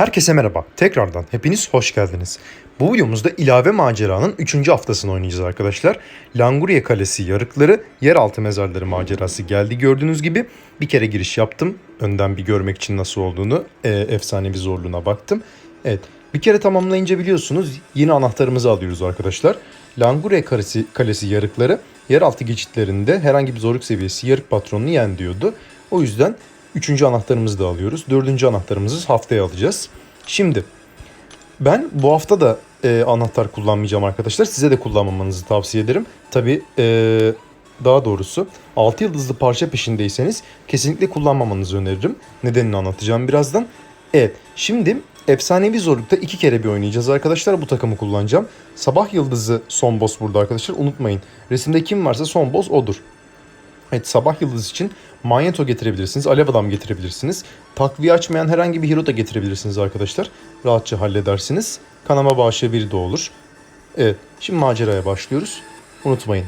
Herkese merhaba. Tekrardan hepiniz hoş geldiniz. Bu videomuzda ilave maceranın 3. haftasını oynayacağız arkadaşlar. Languriye Kalesi yarıkları, yeraltı mezarları macerası geldi gördüğünüz gibi. Bir kere giriş yaptım. Önden bir görmek için nasıl olduğunu, e, efsanevi zorluğuna baktım. Evet, bir kere tamamlayınca biliyorsunuz yeni anahtarımızı alıyoruz arkadaşlar. Languriye Kalesi, Kalesi yarıkları yeraltı geçitlerinde herhangi bir zorluk seviyesi yarık patronunu yen diyordu. O yüzden Üçüncü anahtarımızı da alıyoruz. Dördüncü anahtarımızı haftaya alacağız. Şimdi ben bu hafta da e, anahtar kullanmayacağım arkadaşlar. Size de kullanmamanızı tavsiye ederim. Tabi e, daha doğrusu 6 yıldızlı parça peşindeyseniz kesinlikle kullanmamanızı öneririm. Nedenini anlatacağım birazdan. Evet şimdi efsanevi zorlukta iki kere bir oynayacağız arkadaşlar. Bu takımı kullanacağım. Sabah yıldızı son boss burada arkadaşlar. Unutmayın. Resimde kim varsa son boss odur. Evet sabah yıldız için manyeto getirebilirsiniz. Alev adam getirebilirsiniz. Takviye açmayan herhangi bir hero da getirebilirsiniz arkadaşlar. Rahatça halledersiniz. Kanama bağışı biri de olur. Evet şimdi maceraya başlıyoruz. Unutmayın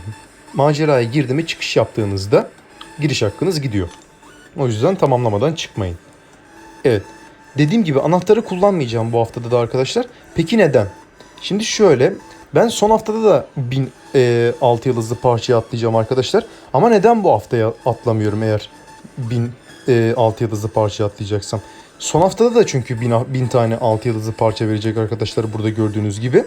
maceraya girdi mi çıkış yaptığınızda giriş hakkınız gidiyor. O yüzden tamamlamadan çıkmayın. Evet dediğim gibi anahtarı kullanmayacağım bu haftada da arkadaşlar. Peki neden? Şimdi şöyle ben son haftada da 1000 e, 6 yıldızlı parçaya atlayacağım arkadaşlar. Ama neden bu haftaya atlamıyorum eğer 1000 e, 6 yıldızlı parça atlayacaksam? Son haftada da çünkü 1000, 1000 tane 6 yıldızlı parça verecek arkadaşlar burada gördüğünüz gibi.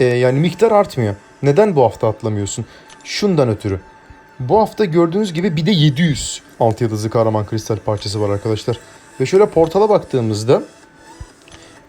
E, yani miktar artmıyor. Neden bu hafta atlamıyorsun? Şundan ötürü. Bu hafta gördüğünüz gibi bir de 700 6 yıldızlı kahraman kristal parçası var arkadaşlar. Ve şöyle portala baktığımızda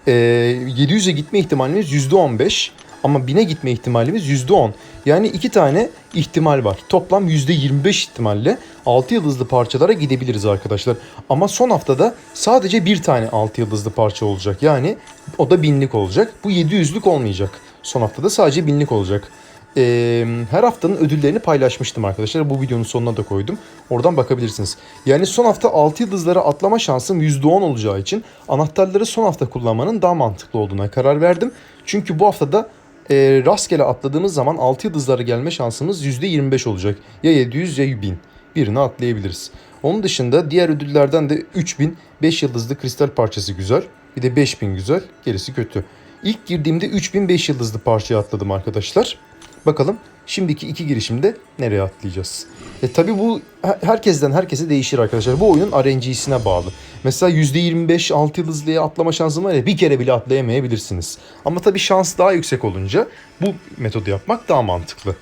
e, 700'e gitme ihtimalimiz %15 ama 1000'e gitme ihtimalimiz %10. Yani iki tane ihtimal var. Toplam %25 ihtimalle 6 yıldızlı parçalara gidebiliriz arkadaşlar. Ama son haftada sadece bir tane 6 yıldızlı parça olacak. Yani o da binlik olacak. Bu 700'lük olmayacak. Son haftada sadece binlik olacak. Ee, her haftanın ödüllerini paylaşmıştım arkadaşlar. Bu videonun sonuna da koydum. Oradan bakabilirsiniz. Yani son hafta 6 yıldızlara atlama şansım %10 olacağı için anahtarları son hafta kullanmanın daha mantıklı olduğuna karar verdim. Çünkü bu haftada e, rastgele atladığımız zaman 6 yıldızlara gelme şansımız %25 olacak. Ya 700 ya 1000. Birini atlayabiliriz. Onun dışında diğer ödüllerden de 3000 5 yıldızlı kristal parçası güzel. Bir de 5000 güzel. Gerisi kötü. İlk girdiğimde 3000 5 yıldızlı parçaya atladım arkadaşlar. Bakalım şimdiki iki girişimde nereye atlayacağız? E tabi bu herkesten herkese değişir arkadaşlar. Bu oyunun RNG'sine bağlı. Mesela %25 6 yıldızlıya atlama şansım var ya bir kere bile atlayamayabilirsiniz. Ama tabi şans daha yüksek olunca bu metodu yapmak daha mantıklı.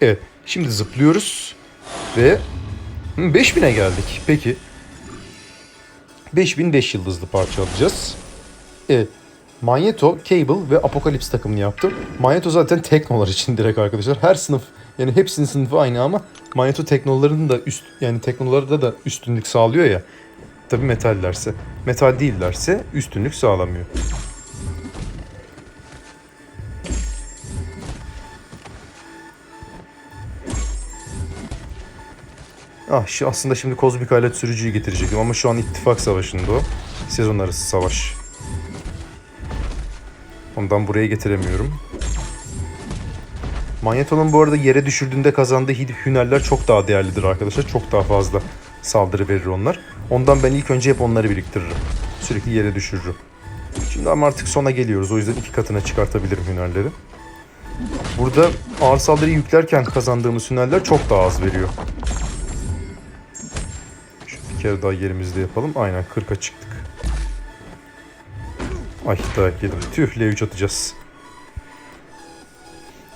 Evet şimdi zıplıyoruz ve 5000'e geldik. Peki 5000 5 yıldızlı parça alacağız. Evet Magneto, Cable ve Apokalips takımını yaptım. Magneto zaten teknolar için direkt arkadaşlar. Her sınıf yani hepsinin sınıfı aynı ama Magneto teknolarının da üst yani teknolarda da üstünlük sağlıyor ya. Tabi metallerse. Metal değillerse üstünlük sağlamıyor. Ah şu aslında şimdi kozmik alet sürücüyü getirecektim ama şu an ittifak savaşında o. Sezon arası savaş. Ondan buraya getiremiyorum. Manyeto'nun bu arada yere düşürdüğünde kazandığı hünerler çok daha değerlidir arkadaşlar. Çok daha fazla saldırı verir onlar. Ondan ben ilk önce hep onları biriktiririm. Sürekli yere düşürürüm. Şimdi ama artık sona geliyoruz. O yüzden iki katına çıkartabilirim hünerleri. Burada ağır saldırıyı yüklerken kazandığımız hünerler çok daha az veriyor. Şu bir kere daha yerimizde yapalım. Aynen 40'a çıktık. Ay dayak yedim. Tüh L3 atacağız.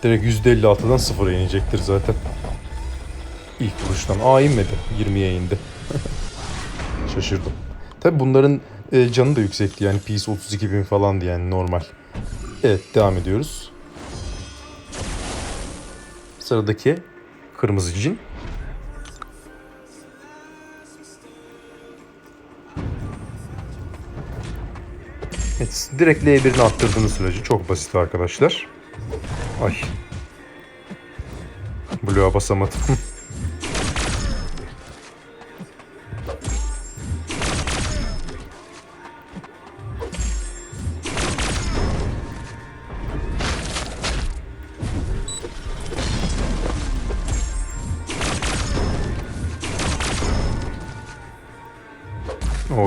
Direkt %56'dan sıfıra inecektir zaten. İlk vuruştan. Aa inmedi. 20'ye indi. Şaşırdım. Tabi bunların e, canı da yüksekti yani PS 32 bin falandı yani normal. Evet devam ediyoruz. Sıradaki kırmızı cin. Evet, direkt L1'ini attırdığınız sürece çok basit arkadaşlar. Ay. Blue'a basamadım.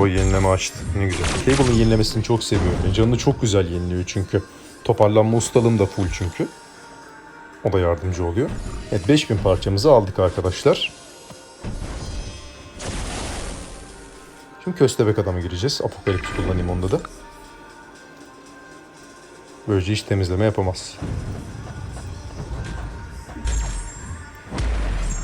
yenileme açtı. Ne güzel. Cable'ın yenilemesini çok seviyorum. ya. Canını çok güzel yeniliyor çünkü. Toparlanma ustalığım da full çünkü. O da yardımcı oluyor. Evet 5000 parçamızı aldık arkadaşlar. Şimdi köstebek adamı gireceğiz. Apokalips kullanayım onda da. Böylece hiç temizleme yapamaz.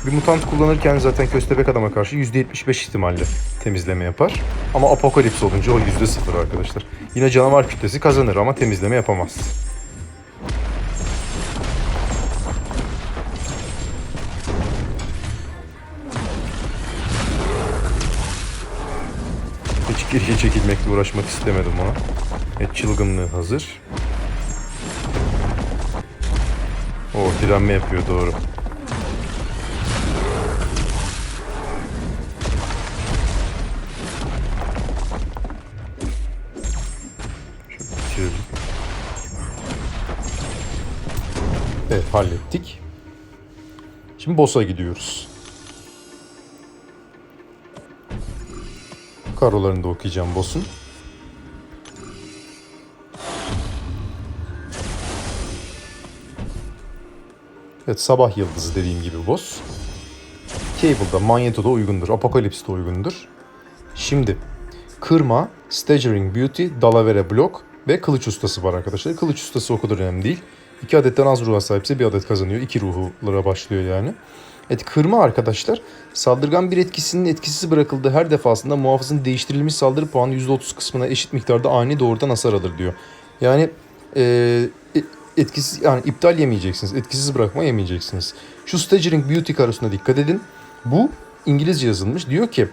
Bir mutant kullanırken zaten köstebek adama karşı %75 ihtimalle temizleme yapar. Ama apokalips olunca o %0 arkadaşlar. Yine canavar kütlesi kazanır ama temizleme yapamaz. Hiç geriye çekilmekle uğraşmak istemedim ona. Evet çılgınlığı hazır. O direnme yapıyor doğru. Evet hallettik. Şimdi boss'a gidiyoruz. Karolarını da okuyacağım boss'un. Evet sabah yıldızı dediğim gibi boss. Cable'da, Magneto'da uygundur. Apocalypse'de uygundur. Şimdi kırma, staggering beauty, dalavere blok ve kılıç ustası var arkadaşlar. Kılıç ustası o kadar önemli değil. İki adetten az ruha sahipse bir adet kazanıyor. İki ruhlara başlıyor yani. Evet kırma arkadaşlar saldırgan bir etkisinin etkisiz bırakıldığı her defasında muhafızın değiştirilmiş saldırı puanı %30 kısmına eşit miktarda ani doğrudan hasar alır diyor. Yani e, e- etkisiz yani iptal yemeyeceksiniz. Etkisiz bırakma yemeyeceksiniz. Şu staggering beauty karosuna dikkat edin. Bu İngilizce yazılmış. Diyor ki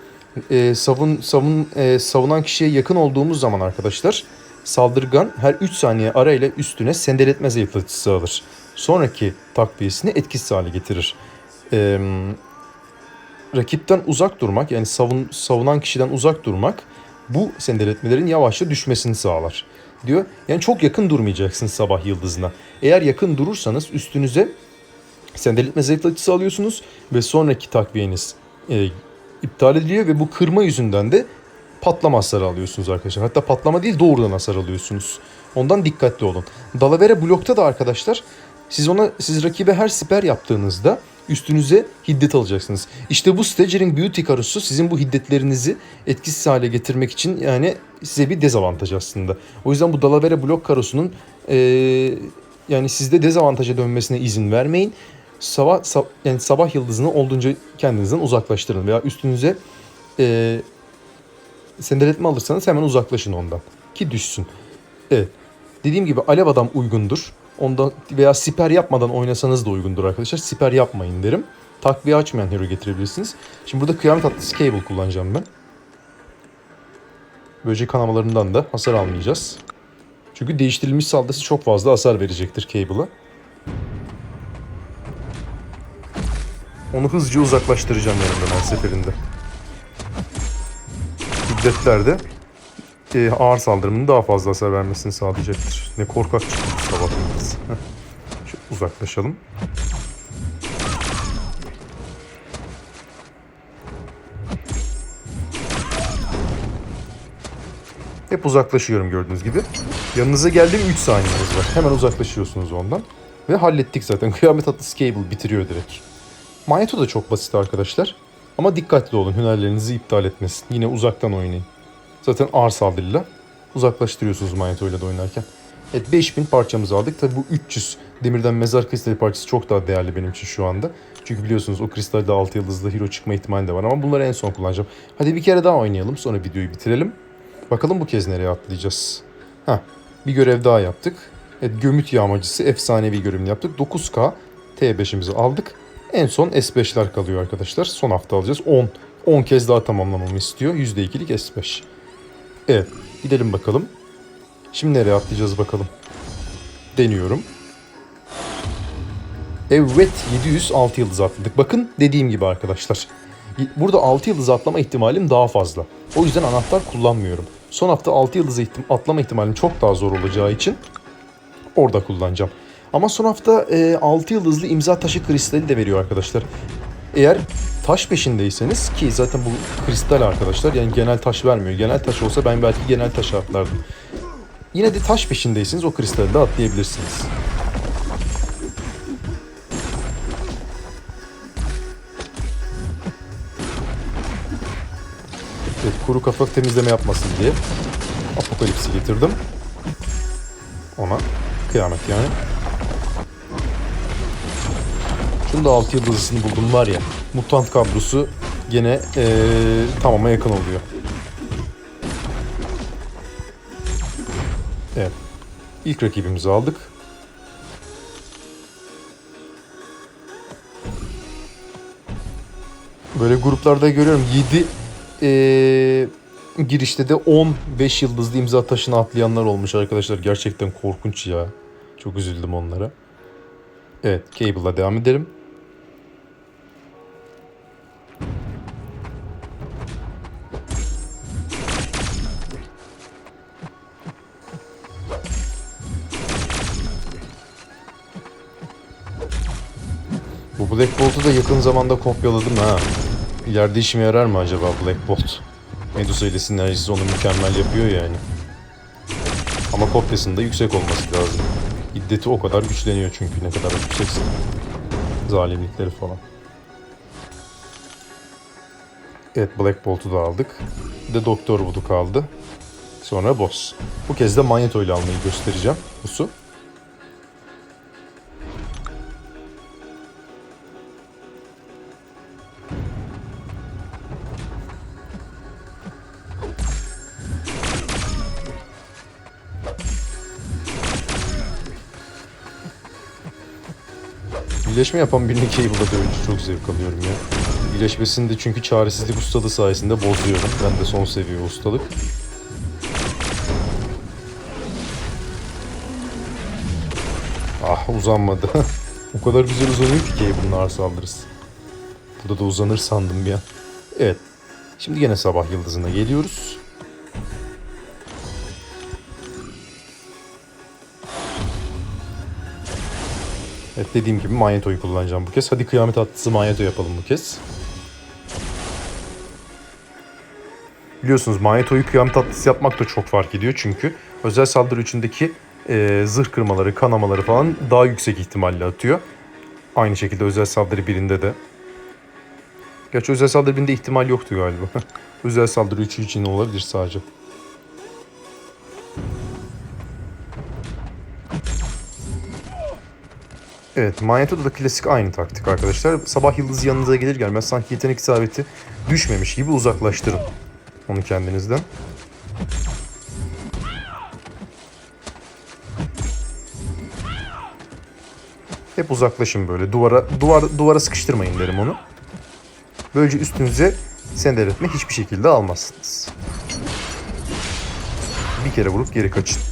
e, savun savun e, savunan kişiye yakın olduğumuz zaman arkadaşlar saldırgan her 3 saniye arayla üstüne sendeletme zayıflatıcısı alır. Sonraki takviyesini etkisiz hale getirir. Eee, rakipten uzak durmak yani savun, savunan kişiden uzak durmak bu sendeletmelerin yavaşça düşmesini sağlar diyor. Yani çok yakın durmayacaksınız sabah yıldızına. Eğer yakın durursanız üstünüze sendeletme zayıflatıcısı alıyorsunuz ve sonraki takviyeniz e, iptal ediliyor ve bu kırma yüzünden de patlama hasarı alıyorsunuz arkadaşlar. Hatta patlama değil doğrudan hasar alıyorsunuz. Ondan dikkatli olun. Dalavere blokta da arkadaşlar siz ona siz rakibe her siper yaptığınızda üstünüze hiddet alacaksınız. İşte bu Staggering Beauty karosu sizin bu hiddetlerinizi etkisiz hale getirmek için yani size bir dezavantaj aslında. O yüzden bu Dalavere blok karosunun eee, yani sizde dezavantaja dönmesine izin vermeyin. Sabah sa- yani sabah yıldızını olduğunca kendinizden uzaklaştırın veya üstünüze eee sendeletme alırsanız hemen uzaklaşın ondan ki düşsün. Evet. Dediğim gibi alev adam uygundur. Onda veya siper yapmadan oynasanız da uygundur arkadaşlar. Siper yapmayın derim. Takviye açmayan hero getirebilirsiniz. Şimdi burada kıyamet atlısı cable kullanacağım ben. Böcek kanamalarından da hasar almayacağız. Çünkü değiştirilmiş saldırısı çok fazla hasar verecektir cable'a. Onu hızlıca uzaklaştıracağım yanımdan her seferinde. Hiddetler de e, ağır saldırımın daha fazla hasar vermesini sağlayacaktır. Ne korkak çıktı bu sabah yıldız. Heh. Şöyle uzaklaşalım. Hep uzaklaşıyorum gördüğünüz gibi. Yanınıza geldim 3 saniyeniz var. Hemen uzaklaşıyorsunuz ondan. Ve hallettik zaten. Kıyamet atlısı cable bitiriyor direkt. Magneto da çok basit arkadaşlar. Ama dikkatli olun hünerlerinizi iptal etmesin. Yine uzaktan oynayın. Zaten ağır saldırıyla uzaklaştırıyorsunuz Magneto ile de oynarken. Evet 5000 parçamızı aldık. Tabi bu 300 demirden mezar kristali parçası çok daha değerli benim için şu anda. Çünkü biliyorsunuz o kristalde 6 yıldızlı hero çıkma ihtimali de var ama bunları en son kullanacağım. Hadi bir kere daha oynayalım sonra videoyu bitirelim. Bakalım bu kez nereye atlayacağız. Heh, bir görev daha yaptık. Evet, gömüt yağmacısı efsanevi görevini yaptık. 9K T5'imizi aldık. En son S5'ler kalıyor arkadaşlar. Son hafta alacağız. 10. 10 kez daha tamamlamamı istiyor. %2'lik S5. Evet. Gidelim bakalım. Şimdi nereye atlayacağız bakalım. Deniyorum. Evet 706 yıldız atladık. Bakın dediğim gibi arkadaşlar. Burada 6 yıldız atlama ihtimalim daha fazla. O yüzden anahtar kullanmıyorum. Son hafta 6 yıldız atlama ihtimalim çok daha zor olacağı için orada kullanacağım. Ama son hafta e, 6 yıldızlı imza taşı kristali de veriyor arkadaşlar. Eğer taş peşindeyseniz ki zaten bu kristal arkadaşlar yani genel taş vermiyor. Genel taş olsa ben belki genel taş atlardım. Yine de taş peşindeyseniz o kristali de atlayabilirsiniz. Evet, kuru kafa temizleme yapmasın diye apokalipsi getirdim. Ona kıyamet yani. Şunu da 6 yıldızını buldum var ya. Mutant kadrosu gene ee, tamama yakın oluyor. Evet. İlk rakibimizi aldık. Böyle gruplarda görüyorum 7 ee, girişte de 15 yıldızlı imza taşını atlayanlar olmuş arkadaşlar. Gerçekten korkunç ya. Çok üzüldüm onlara. Evet, Cable'la devam edelim. Black Bolt'u da yakın zamanda kopyaladım ha. İleride işime yarar mı acaba Black Bolt? Medusa ile sinerjisi onu mükemmel yapıyor yani. Ama kopyasında yüksek olması lazım. İddeti o kadar güçleniyor çünkü ne kadar yüksekse. Zalimlikleri falan. Evet Black Bolt'u da aldık. Bir de Doktor Wood'u kaldı. Sonra boss. Bu kez de Magneto ile almayı göstereceğim. Busu. İyileşme yapan birini Cable'da dövünce çok zevk alıyorum ya. İyileşmesini de çünkü çaresizlik ustalığı sayesinde bozuyorum. Ben de son seviye ustalık. Ah uzanmadı. o kadar güzel uzanıyor ki Cable'ın ağır saldırısı. Burada da uzanır sandım bir an. Evet. Şimdi gene sabah yıldızına geliyoruz. Evet dediğim gibi Magneto'yu kullanacağım bu kez. Hadi kıyamet atlısı Magneto yapalım bu kez. Biliyorsunuz Magneto'yu kıyamet atlısı yapmak da çok fark ediyor çünkü özel saldırı içindeki e, zırh kırmaları, kanamaları falan daha yüksek ihtimalle atıyor. Aynı şekilde özel saldırı birinde de. Gerçi özel saldırı birinde ihtimal yoktu galiba. özel saldırı 3 için olabilir sadece. Evet, Magneto'da da klasik aynı taktik arkadaşlar. Sabah yıldızı yanınıza gelir gelmez sanki yetenek isabeti düşmemiş gibi uzaklaştırın onu kendinizden. Hep uzaklaşın böyle. Duvara duvar duvara sıkıştırmayın derim onu. Böylece üstünüze sendeletme hiçbir şekilde almazsınız. Bir kere vurup geri kaçın.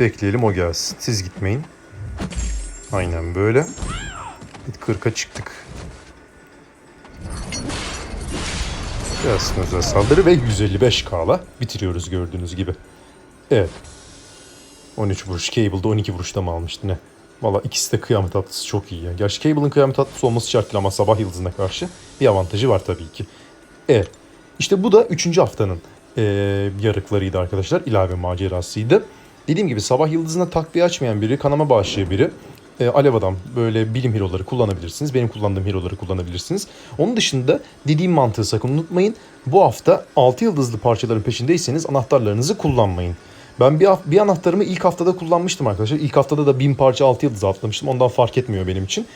Bekleyelim o gelsin. Siz gitmeyin. Aynen böyle. 40'a çıktık. Gelsin özel saldırı ve 155k'la bitiriyoruz gördüğünüz gibi. Evet. 13 vuruş. Cable'da 12 vuruşta mı almıştı ne? Valla ikisi de kıyamet atlısı çok iyi ya. Gerçi Cable'ın kıyamet atlısı olması şart değil ama sabah yıldızına karşı bir avantajı var tabii ki. Evet. İşte bu da 3. haftanın eee yarıklarıydı arkadaşlar. İlave macerasıydı. Dediğim gibi sabah yıldızına takviye açmayan biri, kanama bağışlayan biri. E, Alev Adam böyle bilim hero'ları kullanabilirsiniz. Benim kullandığım hero'ları kullanabilirsiniz. Onun dışında dediğim mantığı sakın unutmayın. Bu hafta 6 yıldızlı parçaların peşindeyseniz anahtarlarınızı kullanmayın. Ben bir, bir anahtarımı ilk haftada kullanmıştım arkadaşlar. İlk haftada da 1000 parça 6 yıldız atlamıştım. Ondan fark etmiyor benim için.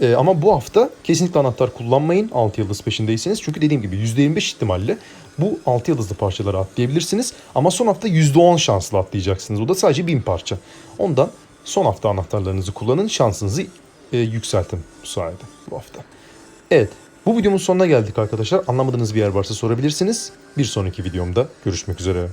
E, ama bu hafta kesinlikle anahtar kullanmayın 6 yıldız peşindeyseniz. Çünkü dediğim gibi %25 ihtimalle bu 6 yıldızlı parçaları atlayabilirsiniz. Ama son hafta %10 şanslı atlayacaksınız. O da sadece 1000 parça. Ondan son hafta anahtarlarınızı kullanın. Şansınızı e, yükseltin bu sayede bu hafta. Evet bu videomun sonuna geldik arkadaşlar. Anlamadığınız bir yer varsa sorabilirsiniz. Bir sonraki videomda görüşmek üzere.